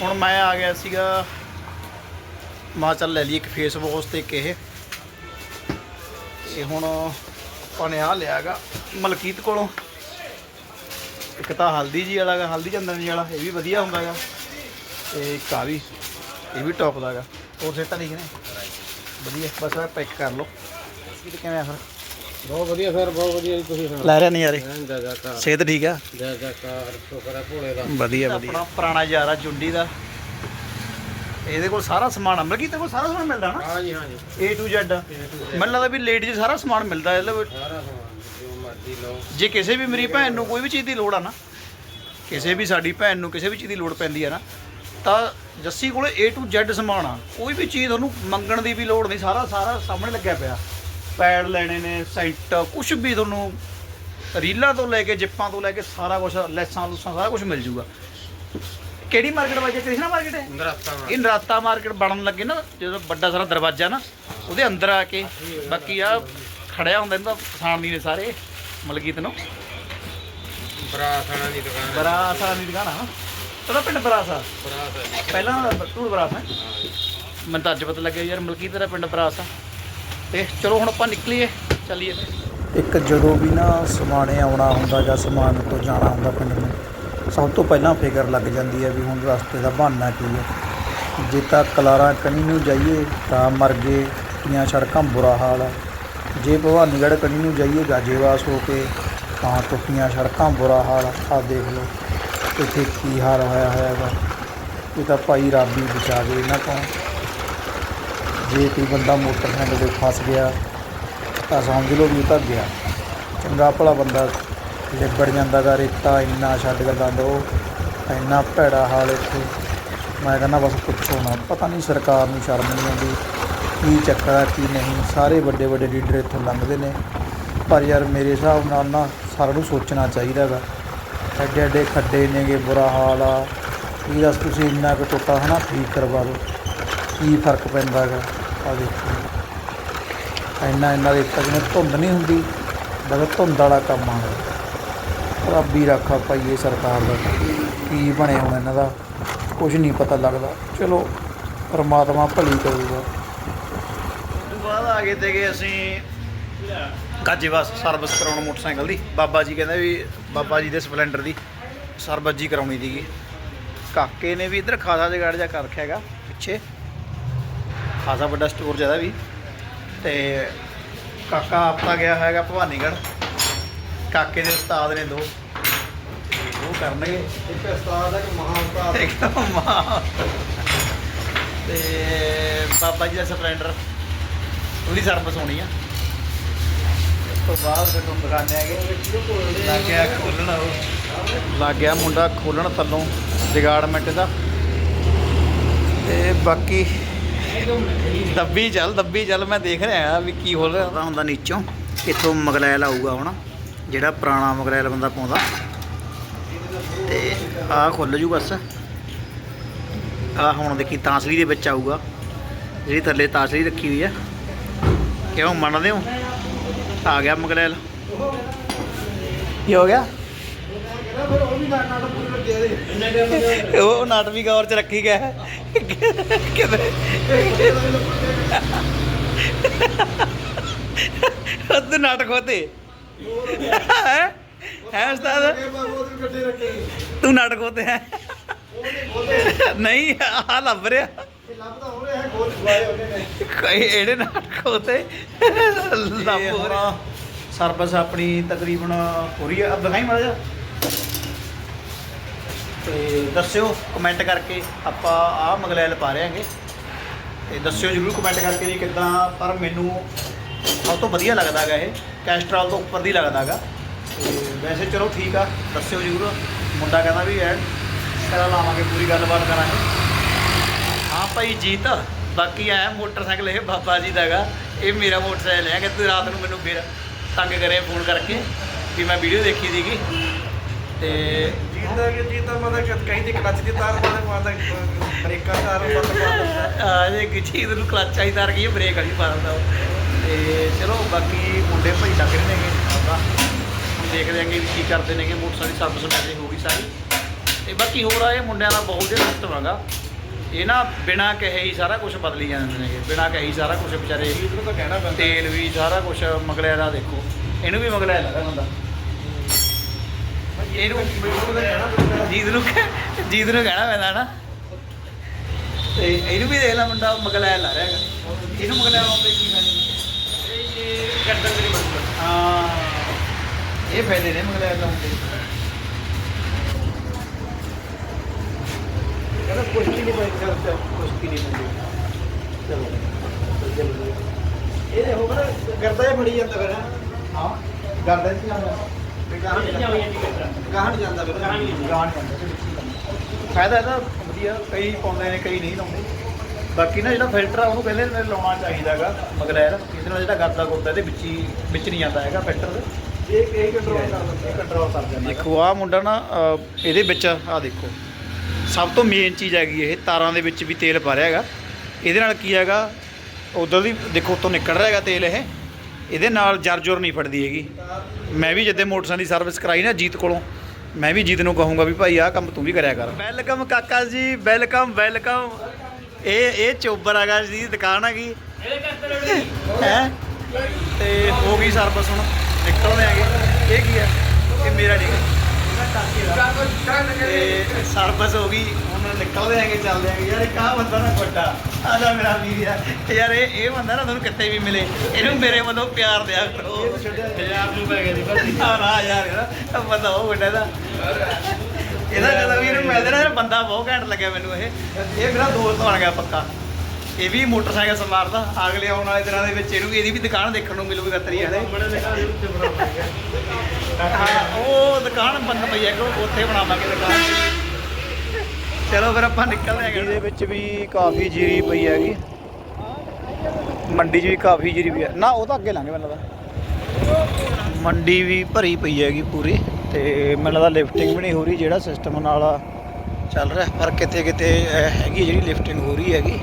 ਹੁਣ ਮੈਂ ਆ ਗਿਆ ਸੀਗਾ। ਮਾ ਚੱਲ ਲੈ ਲਈ ਇੱਕ ਫੇਸ ਵਾਸ਼ ਤੇ ਇੱਕ ਇਹ। ਹੁਣ ਆਪਾਂ ਨੇ ਆ ਲਿਆਗਾ ਮਲਕੀਤ ਕੋਲੋਂ। ਇੱਕ ਤਾਂ ਹਲਦੀ ਜੀ ਵਾਲਾ ਗਾ ਹਲਦੀ ਚੰਦਨ ਜੀ ਵਾਲਾ, ਇਹ ਵੀ ਵਧੀਆ ਹੁੰਦਾ ਗਾ ਤੇ ਇੱਕ ਆ ਵੀ, ਇਹ ਵੀ ਟੌਪ ਦਾ ਗਾ ਹੋਰ ਸੇਟਾਂ ਠੀਕ ਨੇ? ਵਧੀਆ, ਬਸ ਆ ਪੈਕ ਕਰ ਲਓ। ਇਹ ਕਿਵੇਂ ਆ ਫਿਰ? ਬਹੁਤ ਵਧੀਆ ਸਰ ਬਹੁਤ ਵਧੀਆ ਜੀ ਤੁਸੀਂ ਸੁਣਾਓ। ਲੈ ਰਿਆ ਨਜ਼ਾਰੇ ਐਨ ਜੈ ਜੈਕਾਰ। ਸਿਹਤ ਠੀਕ ਆ? ਜੈ ਜੈਕਾਰ ਸ਼ੁਕਰ ਹੈ ਭੋਲੇ ਦਾ। ਵਧੀਆ ਵਧੀਆ। ਆਪਣਾ ਪੁਰਾਣਾ ਯਾਰ ਆ ਜੁੰਡੀ ਦਾ। ਇਹਦੇ ਕੋਲ ਸਾਰਾ ਸਮਾਨ ਆ ਮਤਲਬ ਕਿ ਇਹਦੇ ਕੋਲ ਸਾਰਾ ਸਮਾਨ ਮਿਲਦਾ ਨਾ? ਹਾਂ ਜੀ ਹਾਂ ਜੀ। A to Z ਮੈਨੂੰ ਲੱਗਦਾ ਵੀ ਲੇਡੀਜ਼ ਸਾਰਾ ਸਮਾਨ ਮਿਲਦਾ ਹੈ ਮਤਲਬ ਸਾਰਾ ਸਮਾਨ ਜੋ ਮਰਜ਼ੀ ਲਓ। ਜੇ ਕਿਸੇ ਵੀ ਮੇਰੀ ਭੈਣ ਨੂੰ ਕੋਈ ਵੀ ਚੀਜ਼ ਦੀ ਲੋੜ ਆ ਨਾ ਕਿਸੇ ਵੀ ਸਾਡੀ ਭੈਣ ਨੂੰ ਕਿਸੇ ਵੀ ਚੀਜ਼ ਦੀ ਲੋੜ ਪੈਂਦੀ ਆ ਨਾ ਤਾਂ ਜੱਸੀ ਕੋਲੇ A to Z ਸਮਾਨ ਆ। ਕੋਈ ਵੀ ਚੀਜ਼ ਤੁਹਾਨੂੰ ਮੰਗਣ ਦੀ ਵੀ ਲੋੜ ਨਹੀਂ ਸਾਰਾ ਸਾਰਾ ਸਾਹਮਣੇ ਲੱਗਿਆ ਪਿਆ। ਪੈਡ ਲੈਣੇ ਨੇ ਸੈਂਟ ਕੁਝ ਵੀ ਤੁਹਾਨੂੰ ਰੀਲਾਂ ਤੋਂ ਲੈ ਕੇ ਜਿੱਪਾਂ ਤੋਂ ਲੈ ਕੇ ਸਾਰਾ ਕੁਝ ਲੈਸਾਂ ਲੂਸਾਂ ਸਾਰਾ ਕੁਝ ਮਿਲ ਜੂਗਾ। ਕਿਹੜੀ ਮਾਰਕੀਟ ਵਾਜੇ ਕ੍ਰਿਸ਼ਨਾ ਮਾਰਕੀਟ ਹੈ? ਨਰਾਤਾ ਇਹ ਨਰਾਤਾ ਮਾਰਕੀਟ ਬਣਨ ਲੱਗੇ ਨਾ ਜਦੋਂ ਵੱਡਾ ਸਾਰਾ ਦਰਵਾਜ਼ਾ ਨਾ ਉਹਦੇ ਅੰਦਰ ਆ ਕੇ ਬਾਕੀ ਆ ਖੜਿਆ ਹੁੰਦਾ ਇਹਦਾ ਪਛਾਣਦੀ ਨੇ ਸਾਰੇ ਮਲਕੀਤ ਨੂੰ। ਬਰਾਸਾਣਾ ਦੀ ਦੁਕਾਨ ਹੈ। ਬਰਾਸਾ ਦੀ ਦੁਕਾਨ ਆ ਉਹਦਾ ਪਿੰਡ ਬਰਾਸਾ ਬਰਾਸ ਪਹਿਲਾਂ ਤੂੰ ਬਰਾਸਾ ਮੈਨੂੰ ਤਾਂ ਅੱਜ ਪਤਾ ਲੱਗਿਆ ਯਾਰ ਮਲਕੀਤ ਦਾ ਪਿੰਡ ਬਰਾਸਾ ਤੇ ਚਲੋ ਹੁਣ ਆਪਾਂ ਨਿਕਲੀਏ, ਚੱਲੀਏ ਇੱਕ ਜਦੋਂ ਵੀ ਨਾ ਸਮਾਣੇ ਆਉਣਾ ਹੁੰਦਾ ਜਾਂ ਸਮਾਨ ਤੋਂ ਜਾਣਾ ਹੁੰਦਾ ਪਿੰਡ ਨੂੰ, ਸਭ ਤੋਂ ਪਹਿਲਾਂ ਫਿਕਰ ਲੱਗ ਜਾਂਦੀ ਹੈ ਵੀ ਹੁਣ ਰਸਤੇ ਦਾ ਬਹਾਨਾ ਕੀ ਹੈ। ਜੇ ਤਾਂ ਕਲਾਰਾਂ ਕਣੀ ਨੂੰ ਜਾਈਏ ਤਾਂ ਮਰਗੇ ਟੁੱਟੀਆਂ ਸੜਕਾਂ ਬੁਰਾ ਹਾਲ ਹੈ। ਜੇ ਭਵਾਨੀਗੜ੍ਹ ਕਣੀ ਨੂੰ ਜਾਈਏ ਗਾਜੇਵਾਸ ਹੋ ਕੇ, ਤਾਂ ਟੁੱਟੀਆਂ ਸੜਕਾਂ ਬੁਰਾ ਹਾਲ ਆ ਦੇਖ ਲਓ, ਇੱਥੇ ਕੀ ਹਾਲ ਹੋਇਆ ਹੋਇਆ ਹੈਗਾ ਇਹ ਤਾਂ ਭਾਈ ਰੱਬ ਹੀ ਬਚਾਵੇ ਇਹਨਾਂ ਤੋਂ। ਜੇ ਕੋਈ ਬੰਦਾ ਮੋਟਰਸਾਈਕਲ ਤੇ ਫਸ ਗਿਆ, ਤਾਂ ਸਮਝ ਲਓ ਵੀ ਉਹ ਤਾਂ ਗਿਆ। ਚੰਗਾ ਭਲਾ ਬੰਦਾ ਲਿਬੜ ਜਾਂਦਾ ਗਾ, ਰੇਤਾ ਇੰਨਾ ਛੱਡ ਕੇ ਦੰਦ, ਉਹ ਇੰਨਾ ਭੈੜਾ ਹਾਲ ਇੱਥੇ। ਮੈਂ ਕਹਿੰਦਾ ਬਸ ਪੁੱਛੋ ਨਾ, ਪਤਾ ਨਹੀਂ ਸਰਕਾਰ ਨੂੰ ਸ਼ਰਮ ਨਹੀਂ ਆਉਂਦੀ, ਕੀ ਚੱਕਰ ਆ, ਕੀ ਨਹੀਂ। ਸਾਰੇ ਵੱਡੇ ਵੱਡੇ ਲੀਡਰ ਇੱਥੋਂ ਲੰਘਦੇ ਨੇ। ਪਰ ਯਾਰ ਮੇਰੇ ਹਿਸਾਬ ਨਾਲ ਨਾ ਸਾਰਿਆਂ ਨੂੰ ਸੋਚਣਾ ਚਾਹੀਦਾ ਗਾ। ਐਡੇ ਐਡੇ ਖੱਡੇ ਨੇਗੇ, ਬੁਰਾ ਹਾਲ ਆ। ਇਹ ਦੱਸ ਤੁਸੀਂ ਇੰਨਾ ਕੁ ਟੋਟਾ ਹਨਾ ਠੀਕ ਕਰਵਾ ਦਿਓ। ਕੀ ਫ਼ਰਕ ਪੈਂਦਾ ਹੈਗਾ? ਆ ਦੇਖੋ। ਇੰਨਾ ਇੰਨਾ ਦੇ ਤੱਕ ਧੁੰਦ ਨਹੀਂ ਹੁੰਦੀ। ਬਸ ਧੁੰਦ ਵਾਲਾ ਕੰਮ ਆ। ਰੱਬੀ ਰੱਖਾ ਭਾਈ ਇਹ ਸਰਕਾਰ ਦਾ। ਕੀ ਬਣੇ ਹੁਣ ਇਹਨਾਂ ਦਾ? ਕੁਝ ਨਹੀਂ ਪਤਾ ਲੱਗਦਾ। ਚਲੋ, ਪਰਮਾਤਮਾ ਭਲੀ ਕਰੂਗਾ। ਤੋਂ ਬਾਅਦ ਆ ਗਏ ਤੇ ਗਏ ਅਸੀਂ ਕਾਜੀਵਾਸ ਸਰਵਿਸ ਕਰਾਉਣ ਮੋਟਰਸਾਈਕਲ ਦੀ। ਬਾਬਾ ਜੀ ਕਹਿੰਦੇ ਵੀ ਬਾਬਾ ਜੀ ਦੇ ਸਪਲੈਂਡਰ ਦੀ ਸਰਵਿਸ ਜੀ ਕਰਾਉਣੀ ਸੀਗੀ। ਕਾਕੇ ਨੇ ਵੀ ਇੱਧਰ ਖਾਸਾ ਜਗਾੜ ਜਾ ਕਰ ਰੱਖਿਆ ਹੈਗਾ ਪਿੱਛੇ। ਖਾਸਾ ਵੱਡਾ ਸਟੋਰ ਜ਼ਿਆਦਾ ਵੀ। ਤੇ ਕਾਕਾ ਆਪਣਾ ਗਿਆ ਹੈਗਾ ਭਵਾਨੀਗੜ੍ਹ। ਕਾਕੇ ਦੇ ਉਸਤਾਦ ਨੇ ਦੋ। ਉਹ ਕਰਨਗੇ। ਇੱਕ ਉਸਤਾਦ ਹੈ ਕਿ ਮਹਾ ਉਸਤਾਦ। ਇੱਕ ਮਾਂ ਤੇ ਬਾਬਾ ਜੀ ਦਾ ਸਪਲੈਂਡਰ। ਉਹਦੀ ਸਰਵਿਸ ਹੋਣੀ ਆ। ਤੋਂ ਬਾਅਦ ਫਿਰ ਤੁਹਾਨੂੰ ਦਿਖਾਣੇ ਹੈਗੇ। ਲੱਗ ਗਿਆ ਖੋਲਣ ਉਹ। ਲੱਗ ਗਿਆ ਮੁੰਡਾ ਖੋਲਣ ਥੱਲੋਂ ਜਗਾੜਮੈਂਟ ਦਾ। ਤੇ ਬਾਕੀ ਦੱਬੀ ਚੱਲ ਦੱਬੀ ਚੱਲ, ਮੈਂ ਦੇਖ ਰਿਹਾ ਵੀ ਕੀ ਹੋ ਰਿਹਾ। ਹੁੰਦਾ ਨੀਚੋਂ, ਇੱਥੋਂ ਮਗਲੈਲ ਆਊਗਾ ਹੁਣ, ਜਿਹੜਾ ਪੁਰਾਣਾ ਮਗਲੈਲ ਬੰਦਾ ਪਾਉਂਦਾ। ਤੇ ਆਹ ਖੁੱਲ ਜੂ ਬਸ। ਆਹ ਹੁਣ ਦੇਖੀ ਤਾਸਲੀ ਦੇ ਵਿੱਚ ਆਊਗਾ, ਜਿਹੜੀ ਥੱਲੇ ਤਾਸਲੀ ਰੱਖੀ ਹੋਈ ਆ। ਕਿਉਂ, ਮੰਨਦੇ ਹੋ? ਆ ਗਿਆ ਮਗਲੈਲ ਕੀ ਹੋ ਗਿਆ? ਉਹ ਨਾਟ ਵੀ ਗੌਰ ਚ ਰੱਖੀ ਗਿਆ। ਹੈ। ਕਿਤੇ ਨਾਟਕ ਹੋਤੇ ਹੈ? ਹੈ ਉਸਤਾਦ? ਤੂੰ ਨਾਟਕ ਹੋਤੇ ਹੈ। ਨਹੀਂ ਆ ਲੱਭ ਰਿਹਾ। ਕੋਈ ਇਹੜੇ ਨਾਟਕ ਹੋਤੇ ਲੱਭ ਹੋ ਰਿਹਾ। ਸਰਵਿਸ ਆਪਣੀ ਤਕਰੀਬਨ ਹੋ ਰਹੀ ਹੈ। ਅਬ ਦਿਖਾਈ ਮਾੜਾ ਜਿਹਾ। ਤੇ ਦੱਸਿਓ ਕਮੈਂਟ ਕਰਕੇ ਆਪਾਂ ਆਹ ਮਗਲੈਲ ਪਾ ਰਹੇ ਹਾਂਗੇ। ਤੇ ਦੱਸਿਓ ਜਰੂਰ ਕਮੈਂਟ ਕਰਕੇ ਜੀ ਕਿਦਾਂ, ਪਰ ਮੈਨੂੰ ਸਭ ਤੋਂ ਵਧੀਆ ਲੱਗਦਾ ਹੈਗਾ ਇਹ, ਕੈਸਟਰੋਲ ਤੋਂ ਉੱਪਰ ਦੀ ਲੱਗਦਾ ਹੈਗਾ ਤੇ ਵੈਸੇ ਚਲੋ ਠੀਕ ਆ, ਦੱਸਿਓ ਜਰੂਰ, ਮੁੰਡਾ ਕਹਿੰਦਾ ਵੀ ਐ ਕਰਾ ਲਾਵਾਂਗੇ, ਪੂਰੀ ਗੱਲਬਾਤ ਕਰਾਂਗੇ। ਹਾਂ ਭਾਈ ਜੀਤ, ਬਾਕੀ ਐ ਮੋਟਰਸਾਈਕਲ ਇਹ ਬਾਬਾ ਜੀ ਦਾ ਹੈਗਾ ਇਹ ਮੇਰਾ ਮੋਟਰਸਾਈਕਲ ਹੈ, ਕਿ ਤੂੰ ਰਾਤ ਨੂੰ ਮੈਨੂੰ ਫਿਰ ਤੰਗ ਕਰੇ ਫੋਨ ਕਰਕੇ, ਵੀ ਮੈਂ ਵੀਡੀਓ ਦੇਖੀ ਸੀਗੀ। ਤੇ ਜੀਤਾ ਕਿ ਜੀਤਾ ਮਤਲਬ ਕਹੀਂ ਦੀ ਕਲੱਚ ਦੀ ਤਾਰ ਮਤਲਬ ਮਤਲਬ ਬ੍ਰੇਕਾਂ ਤਾਰ ਮਤਲਬ ਆ ਜੇ ਕਿ ਚੀਜ਼ ਨੂੰ ਕਲੱਚ ਆਈ ਤਾਰ ਗਈ ਬ੍ਰੇਕ ਵਾਲੀ ਪਾ ਦਿੰਦਾ। ਤੇ ਚਲੋ ਬਾਕੀ ਮੁੰਡੇ ਭਾਈ ਲੱਗ ਰਹੇ ਨੇਗੇ ਹੁਣ ਦੇਖਦੇ ਆਂਗੇ ਵੀ ਕੀ ਕਰਦੇ ਨੇਗੇ ਮੋਟਰਸਾਈਕਲ ਸਰਵਿਸ ਵੈਸੇ ਹੋ ਗਈ ਸਾਰੀ। ਤੇ ਬਾਕੀ ਹੋਰ ਆ ਇਹ ਮੁੰਡਿਆਂ ਦਾ ਬਹੁਤ ਜਿਹਾ ਸਿਸਟਮ ਹੈਗਾ ਇਹ ਨਾ ਬਿਨਾ ਕਹੇ ਹੀ ਸਾਰਾ ਕੁਝ ਬਦਲੀ ਜਾਂਦੇ ਨੇ ਬਿਨਾ ਕਹੇ ਹੀ ਸਾਰਾ ਕੁਝ ਵਿਚਾਰੇ ਤੇਲ ਵੀ ਸਾਰਾ ਕੁਝ ਮਗਲਿਆ ਦਾ ਦੇਖੋ। ਇਹਨੂੰ ਵੀ ਮਗਲਿਆ ਲੱਗਾ ਬੰਦਾ। ਇਹਨੂੰ ਜੀਤ ਨੂੰ ਜੀਤ ਨੂੰ ਕਹਿਣਾ ਪੈਂਦਾ ਨਾ ਤੇ ਇਹਨੂੰ ਵੀ ਦੇਖ ਲੈ ਮੁੰਡਾ ਮਗਲਿਆ ਲਾ ਰਿਹਾ ਹੈਗਾ। ਇਹਨੂੰ ਮਗਲਿਆ ਲਾਉਂਦੇ ਕੀ ਫਾਇਦਾ ਇਹ ਗਰਦਨ ਮੇਰੀ ਮਜ਼ਬੂਤ ਹਾਂ। ਇਹ ਫਾਇਦੇ ਨੇ ਮਗਲਿਆ ਲਾਉਂਦੇ ਕਹਿੰਦਾ ਕੁਸ਼ਤੀ ਨਹੀਂ ਮੈਂ ਕਰਦਾ ਕੁਸ਼ਤੀ ਨਹੀਂ ਪੈਂਦੀ ਚਲੋ ਇਹ ਹੋ ਗਿਆ ਗਰਦਾ ਹੀ ਫੜੀ ਜਾਂਦਾ ਫਿਰ। ਹਾਂ। ਗਰਦਨ ਚ ਜਾਂਦਾ ਜਾਂਦਾ। ਫਿਰ। ਜਾਂਦਾ। ਫਾਇਦਾ ਇਹਦਾ ਵਧੀਆ ਕਈ ਪਾਉਂਦੇ ਨੇ ਕਈ ਨਹੀਂ ਲਾਉਂਦੇ। ਬਾਕੀ ਨਾ ਜਿਹੜਾ ਫਿਲਟਰ ਆ ਉਹਨੂੰ ਕਹਿੰਦੇ ਨੇ ਲਾਉਣਾ ਚਾਹੀਦਾਗਾ ਮਗਲੈਰ ਇਹਦੇ ਨਾਲ ਜਿਹੜਾ ਗਰਦਾ ਗੁਰਦਾ ਇਹਦੇ ਵਿੱਚ ਹੀ ਵਿੱਚ ਨਹੀਂ ਜਾਂਦਾ ਹੈਗਾ ਫਿਲਟਰ। ਦੇ ਇਹ ਇਹ ਕੰਟਰੋਲ ਕਰ ਦਿੰਦਾ। ਕੰਟਰੋਲ ਕਰ ਜਾਂਦਾ ਦੇਖੋ ਆ ਮੁੰਡਾ ਨਾ ਅਹ, ਇਹਦੇ ਵਿੱਚ ਆ ਦੇਖੋ। ਸਭ ਤੋਂ ਮੇਨ ਚੀਜ਼ ਹੈਗੀ ਇਹ ਤਾਰਾਂ ਦੇ ਵਿੱਚ ਵੀ ਤੇਲ ਪਾ ਰਿਹਾ ਹੈਗਾ। ਇਹਦੇ ਨਾਲ ਕੀ ਹੈਗਾ ਉਧਰ ਦੀ ਦੇਖੋ ਉੱਤੋਂ ਨਿਕਲ ਰਿਹਾ ਹੈਗਾ ਤੇਲ ਇਹ। ਇਹਦੇ ਨਾਲ ਜਰ ਜੁਰ ਨਹੀਂ ਫੜਦੀ ਹੈਗੀ। ਮੈਂ ਵੀ ਜਦੋਂ ਮੋਟਰਸਾਈਕਲ ਦੀ ਸਰਵਿਸ ਕਰਾਈ ਨਾ ਜੀਤ ਕੋਲੋਂ, ਮੈਂ ਵੀ ਜੀਤ ਨੂੰ ਕਹੂੰਗਾ ਵੀ ਭਾਈ ਆਹ ਕੰਮ ਤੂੰ ਵੀ ਕਰਿਆ ਕਰ। ਵੈਲਕਮ ਕਾਕਾ ਜੀ ਵੈਲਕਮ ਵੈਲਕਮ ਇਹ ਇਹ ਚੋਬਰ ਹੈਗਾ ਜੀ, ਦੁਕਾਨ ਹੈਗੀ। ਹੈ? ਤੇ ਹੋ ਗਈ ਸਰਵਿਸ ਹੁਣ, ਨਿਕਲਦੇ ਆਗੇ ਇਹ ਕੀ ਹੈ? ਇਹ ਮੇਰਾ ਨਹੀਂ ਤੇ ਸਰਵਿਸ ਹੋ ਗਈ। ਨਿਕਲਦੇ ਆਗੇ ਚੱਲਦੇ ਆਗੇ ਯਾਰ ਇਹ ਕਾ ਬੰਦਾ ਨਾ ਵੱਡਾ। ਆ ਜਾ ਮੇਰਾ ਵੀਰ ਯਾਰ ਯਾਰ ਇਹ ਇਹ ਬੰਦਾ ਨਾ ਤੁਹਾਨੂੰ ਕਿਤੇ ਵੀ ਮਿਲੇ। ਇਹਨੂੰ ਮੇਰੇ ਵੱਲੋਂ ਪਿਆਰ ਦਿਆ ਕਰੋ। ਪੰਜਾਬ ਨੂੰ ਪੈ ਗਿਆ ਦੀ ਆ ਨਾ ਯਾਰ ਇਹ ਬੰਦਾ ਬਹੁਤ ਵੱਡਾ ਦਾ ਇਹਦਾ ਜਦੋਂ ਵੀ ਇਹਨੂੰ ਮਿਲਦੇ ਨਾ ਇਹ ਬੰਦਾ ਬਹੁਤ ਘੈਂਟ ਲੱਗਿਆ ਮੈਨੂੰ ਇਹ। ਇਹ ਮੇਰਾ ਦੋਸਤ ਬਣ ਗਿਆ ਪੱਕਾ। ਇਹ ਵੀ ਮੋਟਰਸਾਈਕਲ ਸਮਾਰਦਾ ਅਗਲੇ ਆਉਣ ਵਾਲੇ ਦਿਨਾਂ ਦੇ ਵਿੱਚ ਇਹਨੂੰ ਵੀ ਇਹਦੀ ਵੀ ਦੁਕਾਨ ਦੇਖਣ ਨੂੰ ਮਿਲੂਗੀ ਕਤਰੀ ਵਾਲੇ। ਬੜੇ ਦੇ ਘਰ ਉੱਤੇ ਬਣਾ ਹਾਂ ਉਹ ਦੁਕਾਨ ਬੰਦ ਪਈ ਹੈ ਕਿ ਉੱਥੇ ਬਣਾਵਾਂਗੇ ਦੁਕਾਨ। ਚਲੋ ਫਿਰ ਆਪਾਂ ਨਿਕਲਦੇ ਹੈਗੇ ਇਹਦੇ ਵਿੱਚ ਵੀ ਕਾਫੀ ਜੀਰੀ ਪਈ ਹੈਗੀ। ਮੰਡੀ 'ਚ ਵੀ ਕਾਫੀ ਜੀਰੀ ਪਈ ਹੈ। ਨਾ, ਉਹ ਤਾਂ ਅੱਗੇ ਲਾਂਗੇ ਮੈਨੂੰ ਲੱਗਦਾ। ਮੰਡੀ ਵੀ ਭਰੀ ਪਈ ਹੈਗੀ ਪੂਰੀ ਤੇ ਮੈਨੂੰ ਲੱਗਦਾ ਲਿਫਟਿੰਗ ਵੀ ਨਹੀਂ ਹੋ ਰਹੀ, ਜਿਹੜਾ ਸਿਸਟਮ ਨਾਲ ਚੱਲ ਰਿਹਾ। ਪਰ ਕਿਤੇ ਕਿਤੇ ਹੈਗੀ ਜਿਹੜੀ ਲਿਫਟਿੰਗ ਹੋ ਰਹੀ ਹੈਗੀ।